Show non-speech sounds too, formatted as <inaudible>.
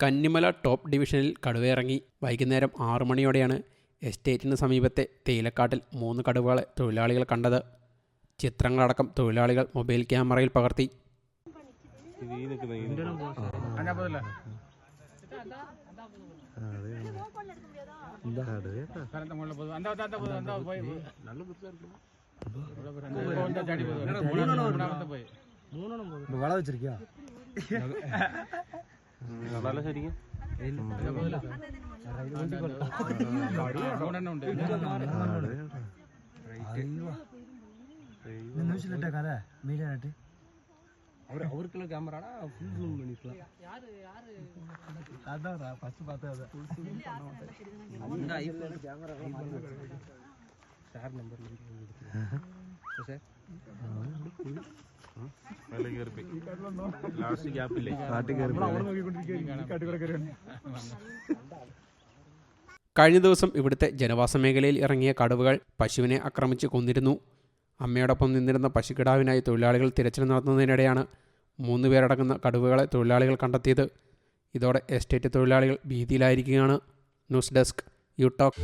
Kannimala top ഡിവിഷനിൽ കടുവയിറങ്ങി വൈകുന്നേരം ആറു മണിയോടെയാണ് എസ്റ്റേറ്റിന് സമീപത്തെ തേയിലക്കാട്ടിൽ മൂന്ന് കടുവകളെ തൊഴിലാളികൾ കണ്ടത്. ചിത്രങ്ങളടക്കം തൊഴിലാളികൾ മൊബൈൽ ക്യാമറയിൽ പകർത്തി. വള ഈ <laughs> നിൽക്കുന്ന ഈ നിൽക്കുന്ന. வள வச்சிருக்கியா കാണാലോ ശരിക്കും நியூஸ்ல இட்ட கதை மீடியா நட்டு அவருக்குள்ள கேமராடா ஃபுல் ஜூம் பண்ணிக்கலாம் அதான் ஃபர்ஸ்ட் பார்த்தது இந்த ஐபோன் சார் நம்பர்ல சார் ലാസ്റ്റ് ഗ്യാപ്പില്ലേ കഴിഞ്ഞ ദിവസം ഇവിടുത്തെ ജനവാസ മേഖലയിൽ ഇറങ്ങിയ കടുവകൾ പശുവിനെ ആക്രമിച്ച് കൊന്നിരുന്നു. അമ്മയോടൊപ്പം നിന്നിരുന്ന പശുക്കിടാവിനായി തൊഴിലാളികൾ തിരച്ചിൽ നടത്തുന്നതിനിടെയാണ് മൂന്ന് പേരടങ്ങുന്ന കടുവകളെ തൊഴിലാളികൾ കണ്ടെത്തിയത്. ഇതോടെ എസ്റ്റേറ്റ് തൊഴിലാളികൾ ഭീതിയിലായിരിക്കുകയാണ്. News desk U talk.